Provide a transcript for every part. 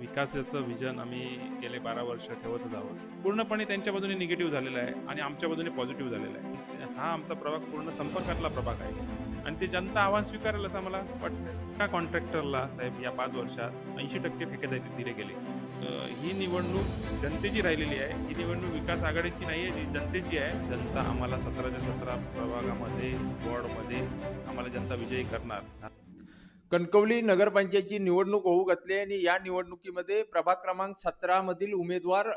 विकासाचं विजन आम्ही गेले बारा वर्ष ठेवतच आहोत. पूर्णपणे त्यांच्या बाजूने निगेटिव्ह झालेला आहे आणि आमच्या बाजूने पॉझिटिव्ह झालेला आहे. हा आमचा प्रभाग पूर्ण संपर्कातला प्रभाग आहे. आणि ते जनता आव्हान स्वीकारेल असं मला वाटतं त्या कॉन्ट्रॅक्टरला साहेब या पाच वर्षात ऐंशी टक्के ठेके दिले गेले. ही निवडणूक जनतेची राहिलेली आहे. ही निवडणूक विकास आघाडीची नाही आहे जी जनतेची आहे. जनता आम्हाला सतराच्या सतरा प्रभागामध्ये वॉर्डमध्ये आम्हाला जनता विजयी करणार. कणकवली नगरपंचायतची निवडणूक होऊ घातली आहे आणि या निवडणुकीमध्ये प्रभाग क्रमांक सतरा मधील उमेदवार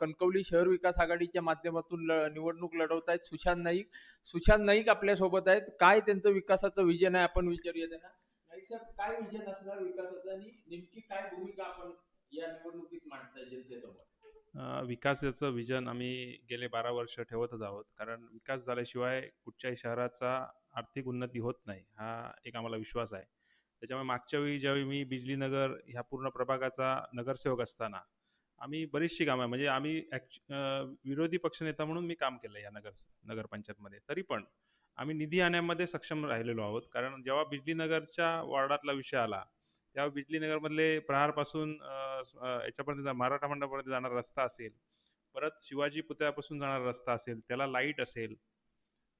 कणकवली शहर विकास आघाडीच्या माध्यमातून ल- निवडणूक लढवत आहेत. सुशांत नाईक. सुशांत नाईक आपल्यासोबत आहेत. काय त्यांचं विकासाचं विजन आहे आपण विचारूया त्यांना? नाईक साहेब काय विजन असणार विकासाचं आणि नेमकी काय भूमिका आपण या निवडणुकीत मांडताय जनतेसमोर? विकासाचं विजन आम्ही गेले बारा वर्ष ठेवतच आहोत. कारण विकास झाल्याशिवाय कुठच्याही शहराचा आर्थिक उन्नती होत नाही हा एक आम्हाला विश्वास आहे. त्याच्यामुळे मागच्या वेळी ज्यावेळी मी बिजलीनगर ह्या पूर्ण प्रभागाचा नगरसेवक असताना आम्ही बरीचशी कामं म्हणजे आम्ही ॲक्च विरोधी पक्षनेता म्हणून मी काम केलं या नगर नगरपंचायतमध्ये तरी पण आम्ही निधी आणण्यामध्ये सक्षम राहिलेलो आहोत. कारण जेव्हा बिजलीनगरच्या वॉर्डातला विषय आला तेव्हा बिजलीनगरमधले प्रहारपासून याच्यापर्यंत जा- मराठा मंडळापर्यंत जाणारा रस्ता असेल परत शिवाजी पुतळ्यापासून जाणारा रस्ता असेल त्याला लाइट असेल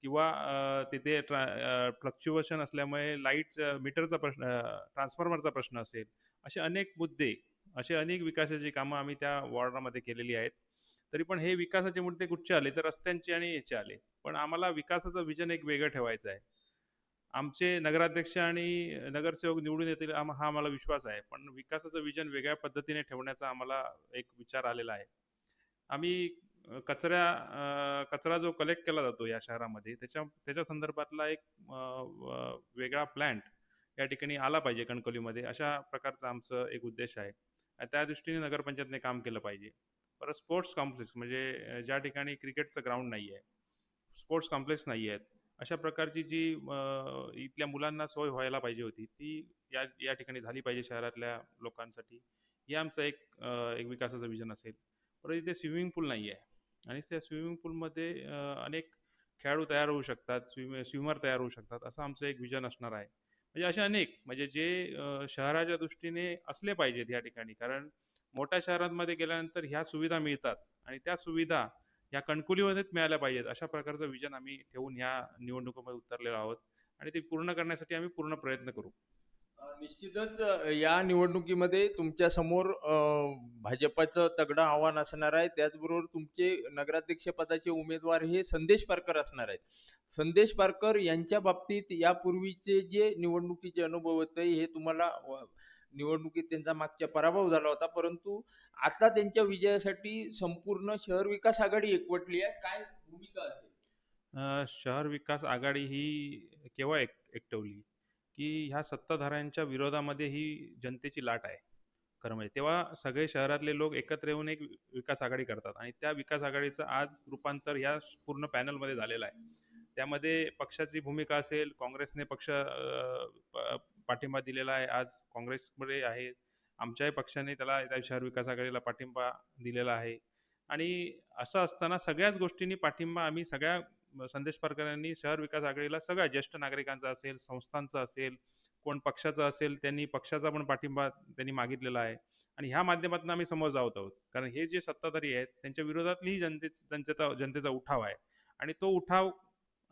किंवा तिथे ट्रा फ्लक्च्युएशन असल्यामुळे लाइट मीटरचा प्रश्न ट्रान्सफॉर्मरचा प्रश्न असेल असे अनेक मुद्दे असे अनेक विकासाची कामं आम्ही त्या वॉर्डामध्ये केलेली आहेत. तरी पण हे विकासाचे मुद्दे कुठचे आले? तर रस्त्यांचे आणि याचे आले. पण आम्हाला विकासाचं विजन एक वेगळं ठेवायचं आहे. आमचे नगराध्यक्ष आणि नगरसेवक निवडून येतील आम- हा आम्हाला विश्वास आहे. पण विकासाचं विजन वेगळ्या पद्धतीने ठेवण्याचा आम्हाला एक विचार आलेला आहे. आम्ही कचऱ्या कचरा जो कलेक्ट केला जातो या शहरामध्ये त्याच्या त्याच्या संदर्भातला एक वेगळा प्लॅन्ट या ठिकाणी आला पाहिजे कणकवलीमध्ये. अशा प्रकारचा आमचं एक उद्देश आहे. त्या दृष्टीने नगरपंचायतने काम केलं पाहिजे. परत स्पोर्ट्स कॉम्प्लेक्स म्हणजे ज्या ठिकाणी क्रिकेटचं ग्राउंड नाही आहे स्पोर्ट्स कॉम्प्लेक्स नाही आहेत अशा प्रकारची जी इथल्या मुलांना सोय व्हायला पाहिजे होती ती या या ठिकाणी झाली पाहिजे शहरातल्या लोकांसाठी. हे आमचं एक एक विकासाचं विजन असेल. परत इथे स्विमिंग पूल नाही आहे. आणि त्या स्विमिंग पूलमध्ये अनेक खेळाडू तयार होऊ शकतात स्विम स्विमर तयार होऊ शकतात असं आमचं एक विजन असणार आहे. म्हणजे असे अनेक म्हणजे जे शहराच्या दृष्टीने असले पाहिजेत या ठिकाणी कारण मोठ्या शहरांमध्ये गेल्यानंतर ह्या सुविधा मिळतात आणि त्या सुविधा ह्या कणकुलीमध्येच मिळाल्या पाहिजेत अशा प्रकारचं विजन आम्ही ठेवून ह्या निवडणुकीमध्ये उतरलेलो आहोत आणि ते पूर्ण करण्यासाठी आम्ही पूर्ण प्रयत्न करू. निश्चितच या निवडणुकीमध्ये तुमच्यासमोर भाजपाचं तगडं आव्हान असणार आहे. त्याचबरोबर तुमचे नगराध्यक्ष पदाचे उमेदवार हे संदेश पारकर असणार आहेत. संदेश पारकर यांच्या बाबतीत यापूर्वीचे जे निवडणुकीचे अनुभव होते हे तुम्हाला निवडणुकीत त्यांचा मागच्या पराभव झाला होता. परंतु आता त्यांच्या विजयासाठी संपूर्ण शहर विकास आघाडी एकवटली आहे. काय भूमिका असेल? अ, शहर विकास आघाडी ही केव्हा एक एकटवली? की ह्या सत्ताधाऱ्यांच्या विरोधामध्ये ही जनतेची लाट आहे. खरं म्हणजे तेव्हा सगळे शहरातले लोक एकत्र येऊन एक विकास आघाडी करतात आणि त्या विकास आघाडीचं आज रूपांतर ह्या पूर्ण पॅनलमध्ये झालेलं आहे. त्यामध्ये पक्षाची भूमिका असेल काँग्रेसने पक्ष प- पाठिंबा दिलेला आहे आज काँग्रेसमध्ये आहे. आमच्याही पक्षाने त्याला त्या शहर विकास आघाडीला पाठिंबा दिलेला आहे. आणि असं असताना सगळ्याच गोष्टींनी पाठिंबा आम्ही सगळ्या संदेश पारकर यांनी शहर विकास आघाडीला सगळ्या ज्येष्ठ नागरिकांचा असेल संस्थांचा असेल कोण पक्षाचा असेल त्यांनी पक्षाचा पण पाठिंबा त्यांनी मागितलेला आहे. आणि ह्या माध्यमातून आम्ही समोर जात आहोत. कारण हे जे सत्ताधारी आहेत त्यांच्या विरोधातलीही जनते जनतेचा जनतेचा उठाव आहे. आणि तो उठाव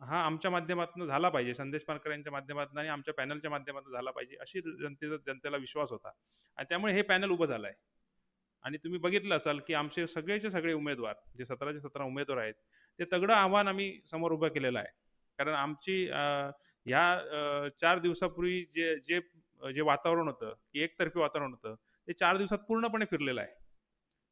हा आमच्या माध्यमातून झाला पाहिजे. संदेश पारकर यांच्या माध्यमातून आणि आमच्या पॅनलच्या माध्यमातून झाला पाहिजे अशी जनतेचा जनतेला विश्वास होता. आणि त्यामुळे हे पॅनल उभं झालं आहे आणि तुम्ही बघितलं असाल की आमचे सगळेचे सगळे उमेदवार जे सतराचे सतरा उमेदवार आहेत ते तगडं आव्हान आम्ही समोर उभं केलेलं आहे. कारण आमची ह्या चार दिवसापूर्वी जे जे जे वातावरण होतं की एकतर्फी वातावरण होतं ते चार दिवसात पूर्णपणे फिरलेलं आहे.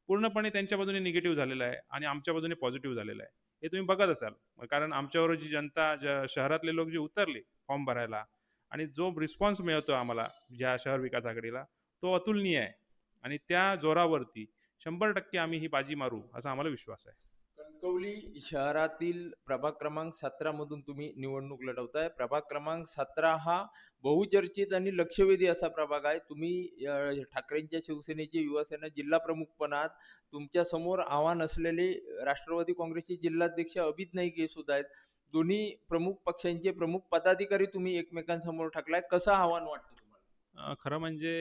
पूर्णपणे त्यांच्या बाजूने निगेटिव्ह झालेलं आहे आणि आमच्या बाजूने पॉझिटिव्ह झालेलं आहे. हे तुम्ही बघत असाल. कारण आमच्यावर जी जनता ज्या शहरातले लोक जे उतरले फॉर्म भरायला आणि जो रिस्पॉन्स मिळतो आम्हाला ज्या शहर विकास आघाडीला तो अतुलनीय आहे. आणि त्या जोरावरती शंभर टक्के आम्ही ही बाजी मारू असा आम्हाला विश्वास आहे. कणकवली शहरातील प्रभाग क्रमांक सतरा मधून तुम्ही निवडणूक लढवताय. प्रभाग क्रमांक सतरा हा बहुचर्चित आणि लक्षवेधी असा प्रभाग आहे. तुम्ही ठाकरेंच्या शिवसेनेचे युवासेना जिल्हा प्रमुख पण आहात तुमच्यासमोर आव्हान असलेले राष्ट्रवादी काँग्रेसचे जिल्हाध्यक्ष अभित नाईक हे सुद्धा आहेत. दोन्ही प्रमुख पक्षांचे प्रमुख पदाधिकारी तुम्ही एकमेकांसमोर टाकलाय कसं आव्हान वाटतं अ, खरं म्हणजे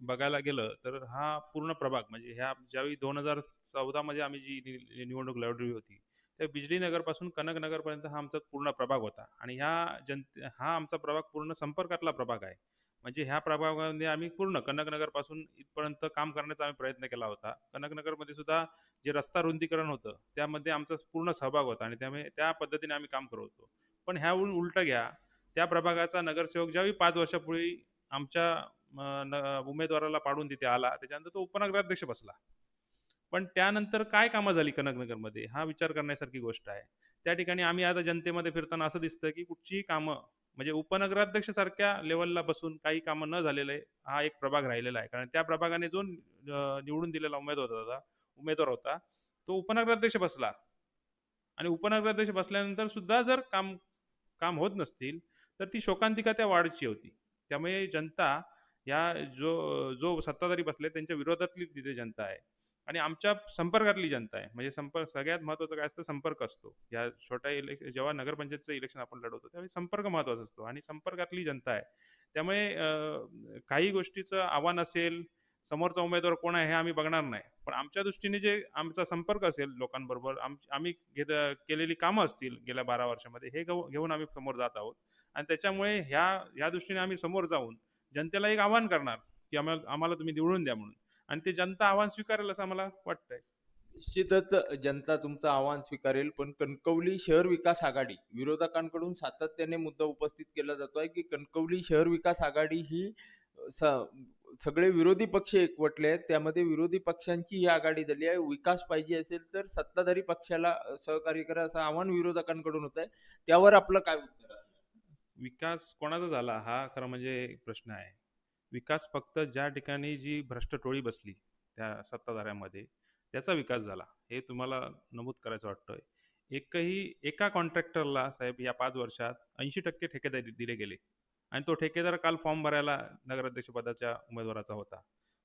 बघायला गेलं तर हा पूर्ण प्रभाग म्हणजे ह्या ज्यावेळी 2014 मध्ये आम्ही जी नि निवडणूक लढवली होती, त्या बिजली नगरपासून कनक नगरपर्यंत हा आमचा पूर्ण प्रभाग होता आणि ह्या जनते हा आमचा प्रभाग पूर्ण संपर्कातला प्रभाग आहे. म्हणजे ह्या प्रभागामध्ये आम्ही पूर्ण कनक नगरपासून इथपर्यंत काम करण्याचा आम्ही प्रयत्न केला होता. कनक नगरमध्ये सुद्धा जे रस्ता रुंदीकरण होतं, त्यामध्ये आमचा पूर्ण सहभाग होता आणि त्यामुळे त्या पद्धतीने आम्ही काम करत होतो. पण ह्याहून उलटं घ्या, त्या प्रभागाचा नगरसेवक ज्यावेळी 5 वर्षापूर्वी आमच्या न उमेदवाराला पाडून तिथे आला, त्याच्यानंतर तो उपनगराध्यक्ष बसला. पण त्यानंतर काय कामं झाली कनकनगरमध्ये हा विचार करण्यासारखी गोष्ट आहे. त्या ठिकाणी आम्ही आता जनतेमध्ये फिरताना असं दिसतं, की कुठचीही कामं म्हणजे उपनगराध्यक्ष सारख्या लेवलला बसून काही कामं न झालेले हा एक प्रभाग राहिलेला आहे. कारण त्या प्रभागाने जो निवडून दिलेला उमेदवार होता उमेदवार होता, तो उपनगराध्यक्ष बसला आणि उपनगराध्यक्ष बसल्यानंतर सुद्धा जर काम काम होत नसतील, तर ती शोकांतिका त्या वाढची होती. त्यामुळे जनता या जो जो सत्ताधारी बसले त्यांच्या विरोधातली तिथे जनता आहे आणि आमच्या संपर्कातली जनता आहे. म्हणजे संपर्क सगळ्यात महत्त्वाचं काय असतं संपर्क असतो. या छोट्या इलेक् जेव्हा नगरपंचायतचं इलेक्शन आपण लढवतो त्यावेळी संपर्क महत्त्वाचा असतो आणि संपर्कातली जनता आहे. त्यामुळे काही गोष्टीचं आव्हान असेल, समोरचा उमेदवार कोण आहे हे आम्ही बघणार नाही. पण आमच्या दृष्टीने जे आमचा संपर्क असेल लोकांबरोबर, आम आम्ही घेत केलेली कामं असतील गेल्या 12 वर्षामध्ये हे घेऊन आम्ही समोर जात आहोत आणि त्याच्यामुळे ह्या ह्या दृष्टीने आम्ही समोर जाऊन जनतेला एक आव्हान करणार, की आम्हाला आम्हाला तुम्ही निवडून द्या म्हणून आणि ते जनता आव्हान स्वीकारेल असं आम्हाला वाटतंय. निश्चितच जनता तुमचं आव्हान स्वीकारेल, पण कणकवली शहर विकास आघाडी विरोधकांकडून सातत्याने मुद्दा उपस्थित केला जातोय, की कणकवली शहर विकास आघाडी ही स सगळे विरोधी पक्ष एकवटले आहेत. त्यामध्ये विरोधी पक्षांची ही आघाडी झाली आहे. विकास पाहिजे असेल तर सत्ताधारी पक्षाला सहकार्य करा असं आव्हान विरोधकांकडून होत आहे. त्यावर आपलं काय उत्तर आहे? विकास कोणाचा झाला हा खरं म्हणजे प्रश्न आहे. विकास फक्त ज्या ठिकाणी जी भ्रष्ट टोळी बसली त्या सत्ताधाऱ्यामध्ये त्याचा विकास झाला. हे तुम्हाला नमूद करायचं वाटतंय. एकही एका कॉन्ट्रॅक्टरला साहेब या पाच वर्षात 80% ठेकेदारी दिले गेले आणि तो ठेकेदार काल फॉर्म भरायला नगराध्यक्षपदाच्या उमेदवाराचा होता.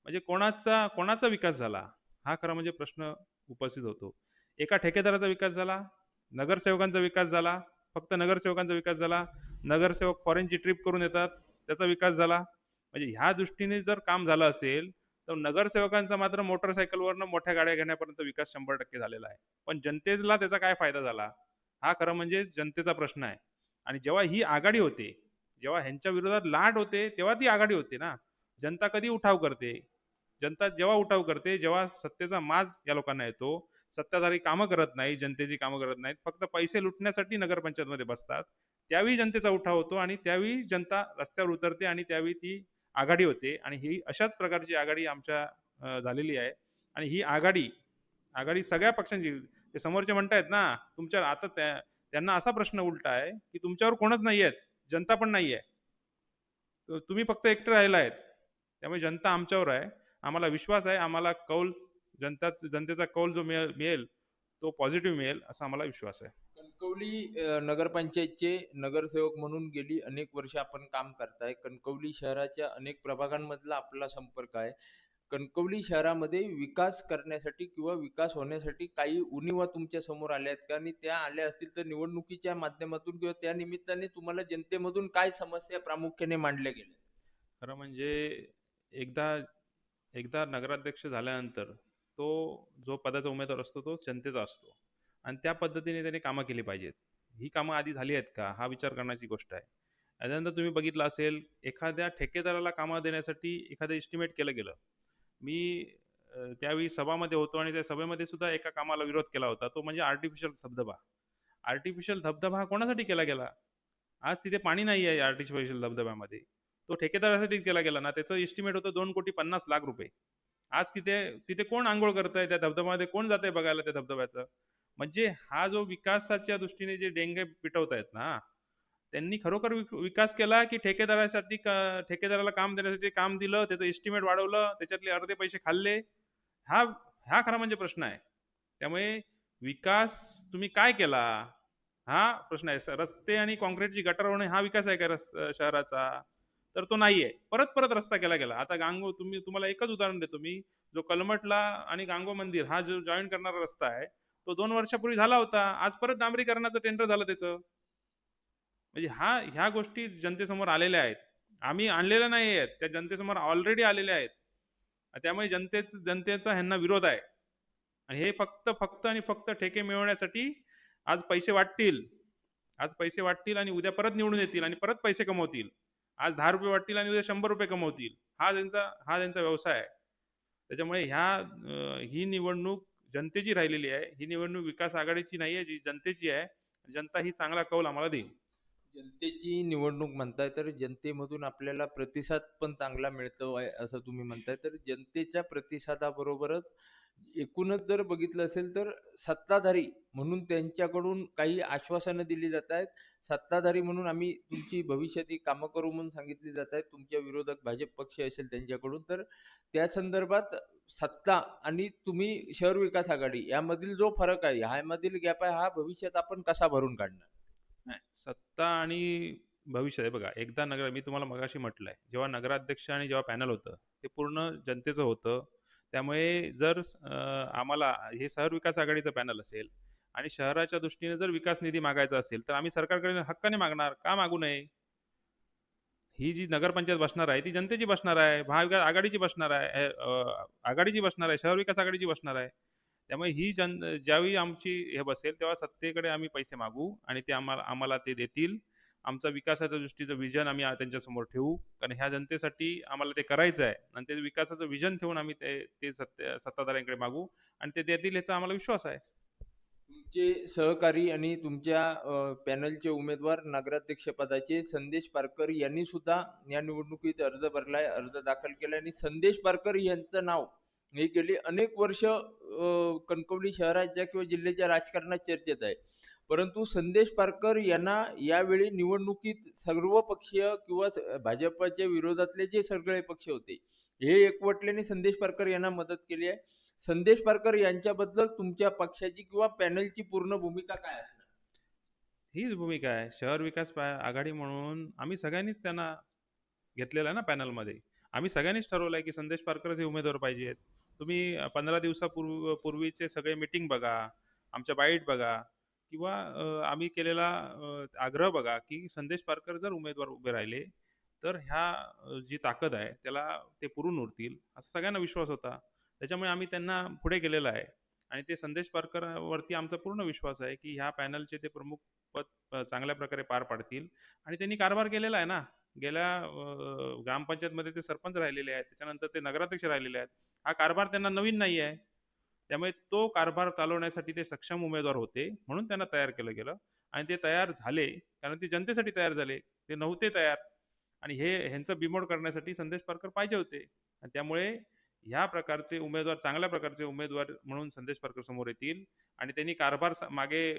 म्हणजे कोणाचा कोणाचा विकास झाला? हा खरा म्हणजे प्रश्न उपस्थित होतो. एका ठेकेदाराचा विकास झाला, नगरसेवकांचा विकास झाला, फक्त नगरसेवकांचा विकास झाला, नगरसेवक फॉरेनची ट्रिप करून येतात, त्याचा विकास झाला. म्हणजे ह्या दृष्टीने जर काम झालं असेल, तर नगरसेवकांचा मात्र मोटरसायकलवरनं मोठ्या गाड्या घेण्यापर्यंत विकास 100% झालेला आहे. पण जनतेला त्याचा काय फायदा झाला? हा खरं म्हणजे जनतेचा प्रश्न आहे. आणि जेव्हा ही आघाडी होते, जेव्हा ह्यांच्या विरोधात लाट होते, तेव्हा ती आघाडी होते ना. जनता कधी उठाव करते? जनता जेव्हा उठाव करते, जेव्हा सत्तेचा माज या लोकांना येतो, सत्ताधारी कामं करत नाही, जनतेची कामं करत नाहीत, फक्त पैसे लुटण्यासाठी नगरपंचायतमध्ये बसतात. त्यावेळी जनतेचा उठाव होतो आणि त्यावेळी जनता रस्त्यावर उतरते आणि त्यावेळी ती आघाडी होते आणि ही अशाच प्रकारची आघाडी आमच्या झालेली आहे आणि ही आघाडी आघाडी सगळ्या पक्षांची ते समोरचे म्हणतायत ना, तुमच्या आता त्या त्यांना असा प्रश्न उलटा आहे, की तुमच्यावर कोणच नाहीये, जनता पण नाहीये. तर तुम्ही फक्त एकटे राहिला आहेत. त्यामुळे जनता आमच्यावर आहे. आम्हाला विश्वास आहे. आम्हाला कौल जनता जनतेचा कौल जो मिळेल मिळेल, तो पॉझिटिव्ह मिळेल असा आम्हाला विश्वास आहे. कणकवली नगरपंचायतचे नगरसेवक म्हणून गेली अनेक वर्ष आपण काम करताय. कणकवली शहराच्या अनेक प्रभागांमधला आपला संपर्क आहे. कणकवली शहरामध्ये विकास करण्यासाठी किंवा विकास होण्यासाठी काही उणिवा तुमच्यासमोर आल्या आहेत का? आणि त्या आल्या असतील तर निवडणुकीच्या माध्यमातून किंवा त्या निमित्ताने तुम्हाला जनतेमधून काय समस्या प्रामुख्याने मांडल्या गेल्या? खरं म्हणजे एकदा एकदा नगराध्यक्ष झाल्यानंतर तो जो पदाचा उमेदवार असतो तो जनतेचा असतो आणि त्या पद्धतीने त्याने कामं केली पाहिजेत. ही कामं आधी झाली आहेत का? हा विचार करण्याची गोष्ट आहे. त्याच्यानंतर तुम्ही बघितलं असेल एखाद्या ठेकेदाराला कामं देण्यासाठी एखादं एस्टिमेट केलं गेलं. मी त्यावेळी सभामध्ये होतो आणि त्या सभेमध्ये सुद्धा एका कामाला विरोध केला होता. तो म्हणजे आर्टिफिशियल धबधबा. आर्टिफिशियल धबधबा हा कोणासाठी केला गेला? आज तिथे पाणी नाही आहे आर्टिफिशियल धबधब्यामध्ये. तो ठेकेदारासाठी केला गेला ना, त्याचं एस्टिमेट होतं ₹2,50,00,000 आज तिथे तिथे कोण आंघोळ करत आहे त्या धबधब्यामध्ये? कोण जातंय बघायला त्या धबधब्याचं? म्हणजे हा जो विकासाच्या दृष्टीने जे डेंगे पिटवतायत ना, त्यांनी खरोखर विक विकास केला की ठेकेदारासाठी ठेकेदाराला काम देण्यासाठी काम दिलं, त्याचं एस्टिमेट वाढवलं, त्याच्यातले अर्धे पैसे खाल्ले. हा हा खरा म्हणजे प्रश्न आहे. त्यामुळे विकास तुम्ही काय केला? हा प्रश्न आहे. स रस्ते आणि काँक्रीटची गटर होणे हा विकास आहे का रस शहराचा? तर तो नाहीये. परत-परत रस्ता केला गेला. आता गांगो तुम्ही तुम्हाला एकच उदाहरण देतो मी. जो कलमटला आणि गांगो मंदिर हा जो जॉईन करणारा रस्ता आहे, तो दोन वर्षापूर्वी झाला होता. आज परत डांबरीकरणाचं टेंडर झालं त्याचं. म्हणजे हा ह्या गोष्टी जनतेसमोर आलेल्या आहेत. आम्ही आणलेल्या नाही आहेत. त्या जनतेसमोर ऑलरेडी आलेल्या आहेत. त्यामुळे जनतेच जनतेचा ह्यांना विरोध आहे. आणि हे फक्त फक्त आणि फक्त ठेके मिळवण्यासाठी आज पैसे वाटतील. आज पैसे वाटतील आणि उद्या परत निवडून येतील आणि परत पैसे कमवतील. आज दहा रुपये वाटतील आणि उद्या शंभर रुपये कमवतील. हा त्यांचा हा त्यांचा व्यवसाय आहे. त्याच्यामुळे ह्या ही निवडणूक जनतेची राहिलेली आहे. ही निवडणूक विकास आघाडीची नाही आहे जी जनतेची आहे. जनता ही चांगला कौल आम्हाला देईल. जनतेची निवडणूक म्हणताय तर जनतेमधून आपल्याला प्रतिसाद पण चांगला मिळतो आहे असं तुम्ही म्हणताय. तर जनतेच्या प्रतिसादाबरोबरच एकूणच जर बघितलं असेल तर सत्ताधारी म्हणून त्यांच्याकडून काही आश्वासनं दिली जात आहेत. सत्ताधारी म्हणून आम्ही तुमची भविष्यातील कामं करू म्हणून सांगितली जात आहेत. तुमच्या विरोधक भाजप पक्ष असेल त्यांच्याकडून तर त्या संदर्भात सत्ता आणि तुम्ही शहर विकास आघाडी यामधील जो फरक आहे ह्यामधील गॅप आहे हा भविष्यात आपण कसा भरून काढणार? नाही सत्ता आणि भविष्य आहे बघा एकदा नगर मी तुम्हाला मगाशी म्हटलंय जेव्हा नगराध्यक्ष आणि जेव्हा पॅनल होतं ते पूर्ण जनतेचं होतं. त्यामुळे जर आम्हाला हे शहर विकास आघाडीचं पॅनल असेल आणि शहराच्या दृष्टीने जर विकास निधी मागायचा असेल तर आम्ही सरकारकडे हक्काने मागणार का मागू नये? ही जी नगरपंचायत बसणार आहे ती जनतेची बसणार आहे महाविकास आघाडीची बसणार आहे आघाडीची बसणार आहे शहर विकास आघाडीची बसणार आहे. त्यामुळे ही जन ज्यावेळी आमची हे बसेल तेव्हा सत्तेकडे आम्ही पैसे मागू आणि ते आम्हाला आम्हाला ते देतील. आमचा विकासाच्या दृष्टीचं विजन आम्ही आ- त्यांच्यासमोर ठेवू. कारण ह्या जनतेसाठी आम्हाला ते करायचं आहे. आणि ते विकासाचं विजन ठेवून आम्ही ते ते सत्य सत्ताधाऱ्यांकडे मागू. आणि ते देतील याचा आम्हाला विश्वास आहे. तुमचे सहकारी आणि तुमच्या अ, पॅनलचे उमेदवार नगराध्यक्ष पदाचे संदेश पारकर यांनी सुद्धा या निवडणुकीत अर्ज भरलाय अर्ज दाखल केलाय. आणि संदेश पारकर यांचं नाव हे गेली अनेक वर्ष अ, कणकवली शहराच्या किंवा जिल्ह्याच्या राजकारणात चर्चेत आहे. परंतु संदेश पारकर यांना यावेळी निवडणुकीत सर्व पक्षीय किंवा भाजपच्या विरोधातले जे सगळे पक्ष होते हे एकवटल्याने संदेश पारकर यांना मदत केली आहे. संदेश पारकर यांच्याबद्दल तुमच्या पक्षाची किंवा पॅनलची पूर्ण भूमिका काय असणार? हीच भूमिका आहे. शहर विकास आघाडी म्हणून आम्ही सगळ्यांनीच त्यांना घेतलेलं आहे ना पॅनलमध्ये. आम्ही सगळ्यांनीच ठरवलं आहे की संदेश पारकरच हे उमेदवार पाहिजेत तुम्ही पंधरा दिवसापूर्वी पूर्वीचे सगळे मीटिंग बघा आमच्या बाईट बघा. किंवा आम्ही केलेला आग्रह बघा की संदेश पारकर जर उमेदवार उभे राहिले तर ह्या जी ताकद आहे त्याला ते पुरून उरतील असा सगळ्यांना विश्वास होता. त्याच्यामुळे आम्ही त्यांना पुढे गेलेला आहे. आणि ते संदेश पारकरवरती आमचा पूर्ण विश्वास आहे की ह्या पॅनलचे ते प्रमुख पद चांगल्या प्रकारे पार पाडतील. आणि त्यांनी कारभार केलेला आहे ना. गेल्या ग्रामपंचायतमध्ये ते सरपंच राहिलेले आहेत. त्याच्यानंतर ते नगराध्यक्ष राहिलेले आहेत. हा कारभार त्यांना नवीन नाही आहे. त्यामुळे तो कारभार चालवण्यासाठी ते सक्षम उमेदवार होते म्हणून त्यांना तयार केलं गेलं. आणि ते तयार झाले कारण ते जनतेसाठी तयार झाले ते नव्हते तयार. आणि हे ह्यांचं बिमोड करण्यासाठी संदेश पारकर पाहिजे होते. आणि त्यामुळे ह्या प्रकारचे उमेदवार चांगल्या प्रकारचे उमेदवार म्हणून संदेश पारकर समोर येतील. आणि त्यांनी कारभार स- मागे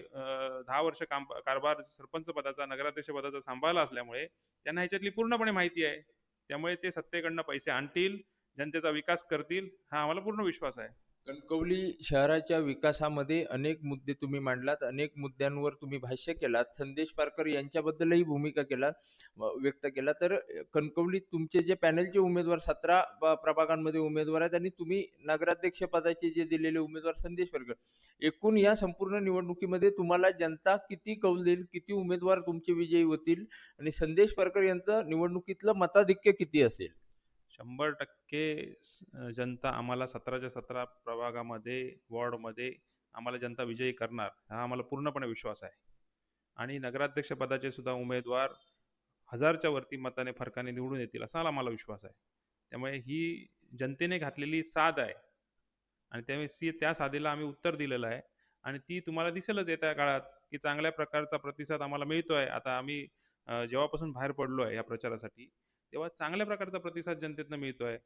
दहा वर्ष काम कारभार सरपंच पदाचा नगराध्यक्ष पदाचा सांभाळला असल्यामुळे त्यांना ह्याच्यातली पूर्णपणे माहिती आहे. त्यामुळे ते सत्तेकडनं पैसे आणतील जनतेचा विकास करतील हा आम्हाला पूर्ण विश्वास आहे. कणकवली शहराच्या विकासामध्ये अनेक मुद्दे तुम्ही मांडलात अनेक मुद्द्यांवर तुम्ही भाष्य केलात. संदेश पारकर यांच्याबद्दलही भूमिका केलात व- व्यक्त केला. तर कणकवलीत तुमचे जे पॅनलचे उमेदवार सतरा प्रभागांमध्ये उमेदवार आहेत आणि तुम्ही नगराध्यक्ष पदाचे जे दिलेले उमेदवार संदेश पारकर एकूण या संपूर्ण निवडणुकीमध्ये तुम्हाला जनता किती कौल देईल किती उमेदवार तुमचे विजयी होतील? आणि संदेश पारकर यांचं निवडणुकीतलं मताधिक्य किती असेल? शंभर टक्के जनता आम्हाला सतराच्या सतरा प्रभागामध्ये वॉर्डमध्ये आम्हाला जनता विजयी करणार हा आम्हाला पूर्णपणे विश्वास आहे. आणि नगराध्यक्ष पदाचे सुद्धा उमेदवार हजारच्या वरती मताने फरकाने निवडून येतील असा आम्हाला विश्वास आहे. त्यामुळे ही जनतेने घातलेली साध आहे. आणि त्यामुळे सी त्या साधीला आम्ही उत्तर दिलेलं आहे. आणि ती तुम्हाला दिसेलच येत्या काळात की चांगल्या प्रकारचा प्रतिसाद आम्हाला मिळतोय. आता आम्ही जेव्हापासून बाहेर पडलो आहे या प्रचारासाठी तेव्हा चांगल्या प्रकारचा प्रतिसाद जनतेतनं मिळतोय.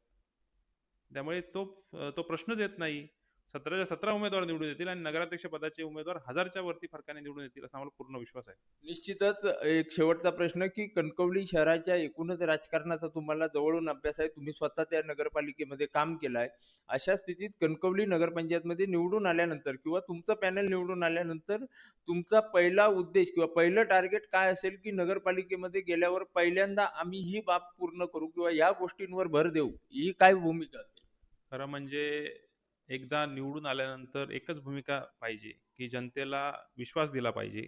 त्यामुळे तो तो प्रश्नच येत नाही. सतराच्या सतरा उमेदवार निवडून येतील आणि नगराध्यक्ष पदाचे उमेदवार हजारच्या वरती फरकाने निवडून येतील असा आम्हाला पूर्ण विश्वास आहे. निश्चितच एक शेवटचा प्रश्न की कणकवली शहराच्या एकूणच राजकारणाचा तुम्हाला जवळून अभ्यास आहे. तुम्ही स्वतः त्या नगरपालिकेमध्ये काम केलं आहे अशा स्थितीत कणकवली नगरपंचायतमध्ये निवडून आल्यानंतर किंवा तुमचं पॅनल निवडून आल्यानंतर तुमचा पहिला उद्देश किंवा पहिलं टार्गेट काय असेल की नगरपालिकेमध्ये गेल्यावर पहिल्यांदा आम्ही ही बाब पूर्ण करू किंवा या गोष्टींवर भर देऊ? ही काय भूमिका असेल? खरं म्हणजे एकदा निवडून आल्यानंतर एकच भूमिका पाहिजे की जनतेला विश्वास दिला पाहिजे.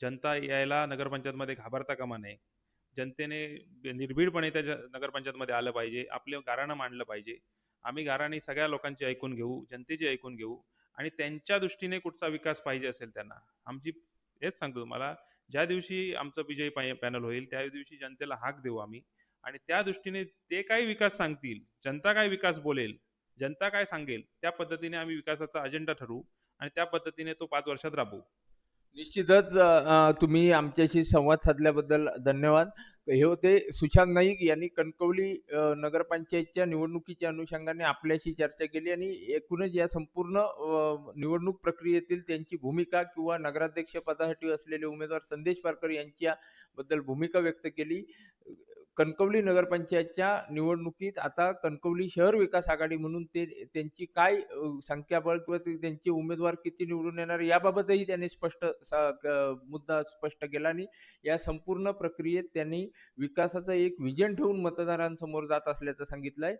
जनता यायला नगरपंचायतमध्ये घाबरता कामा नये. जनतेने निर्भीडपणे त्या ज- नगरपंचायतमध्ये आलं पाहिजे आपलं गाराणं मांडलं पाहिजे. आम्ही गाराणी सगळ्या लोकांची ऐकून घेऊ जनतेची ऐकून घेऊ आणि त्यांच्या दृष्टीने कुठचा विकास पाहिजे असेल त्यांना. आमची हेच सांगतो तुम्हाला ज्या दिवशी आमचं विजयी पॅनल होईल त्या दिवशी जनतेला हाक देऊ आम्ही. आणि त्या दृष्टीने ते काय विकास सांगतील जनता काय विकास बोलेल जनता काय सांगेल? त्या पद्धतीने आम्ही विकासाचा अजेंडा ठरवू आणि त्या पद्धतीने तो पाच वर्षात राबवू. निश्चितच तुम्ही आमच्याशी संवाद साधल्याबद्दल धन्यवाद. हे होते सुशांत नाईक यांनी कणकवली नगरपंचायतच्या निवडणुकीच्या अनुषंगाने आपल्याशी चर्चा केली आणि एकूणच या संपूर्ण निवडणूक प्रक्रियेतील त्यांची भूमिका किंवा नगराध्यक्ष पदासाठी असलेले उमेदवार संदेश पारकर यांच्याबद्दल भूमिका व्यक्त केली. कणकवली नगरपंचायतच्या निवडणुकीत आता कणकवली शहर विकास आघाडी म्हणून ते त्यांची काय संख्याबळ किंवा ते- त्यांचे उमेदवार किती निवडून येणार याबाबतही त्यांनी स्पष्ट सा- मुद्दा स्पष्ट केला आणि या संपूर्ण प्रक्रियेत त्यांनी विकासाचं एक विजन ठेवून मतदारांसमोर जात असल्याचं सांगितलंय.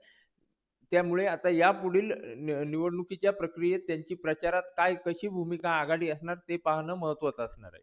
त्यामुळे आता यापुढील नि- निवडणुकीच्या प्रक्रियेत त्यांची प्रचारात काय कशी भूमिका आघाडी असणार ते पाहणं महत्वाचं असणार आहे.